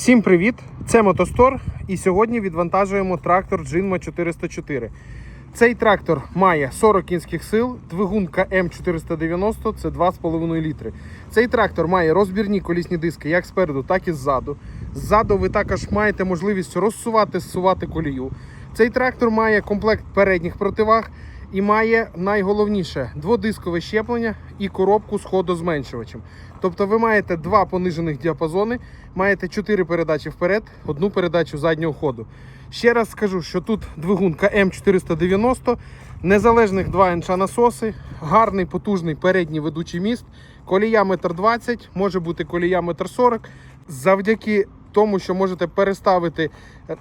Всім привіт! Це Мотостор, і сьогодні відвантажуємо трактор Джинма 404. Цей трактор має 40 кінських сил, двигун КМ490 це 2,5 літри. Цей трактор має розбірні колісні диски як спереду, так і ззаду. Ззаду ви також маєте можливість розсувати, зсувати колію. Цей трактор має комплект передніх противаг і має найголовніше дводискове щеплення і коробку з ходозменшувачем. Тобто ви маєте два понижених діапазони, маєте чотири передачі вперед, одну передачу заднього ходу. Ще раз скажу, що тут двигун КМ490, незалежних 2 інча насоси, гарний потужний передній ведучий міст, колія 1,20 м, може бути колія 1,40 м. Завдяки тому, що можете переставити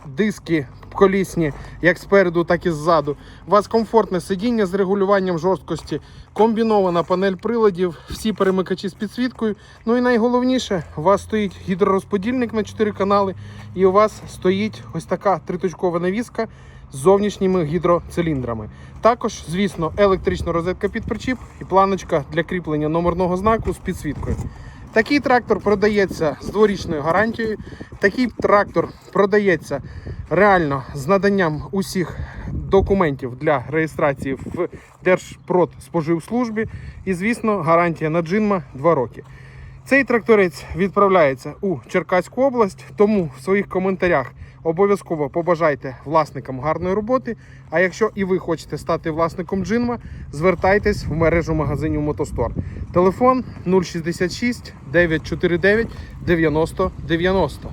диски колісні як спереду, так і ззаду. У вас комфортне сидіння з регулюванням жорсткості, комбінована панель приладів, всі перемикачі з підсвіткою. Ну і найголовніше, у вас стоїть гідророзподільник на 4 канали, і у вас стоїть ось така триточкова навіска з зовнішніми гідроциліндрами. Також, звісно, електрична розетка під причіп і планочка для кріплення номерного знаку з підсвіткою. Такий трактор продається з дворічною гарантією. Такий трактор продається реально з наданням усіх документів для реєстрації в Держпродспоживслужбі. І, звісно, гарантія на джинма 2 роки. Цей тракторець відправляється у Черкаську область, тому в своїх коментарях обов'язково побажайте власникам гарної роботи. А якщо і ви хочете стати власником джинма, звертайтесь в мережу магазинів Мотостор. Телефон 066 949 90 90.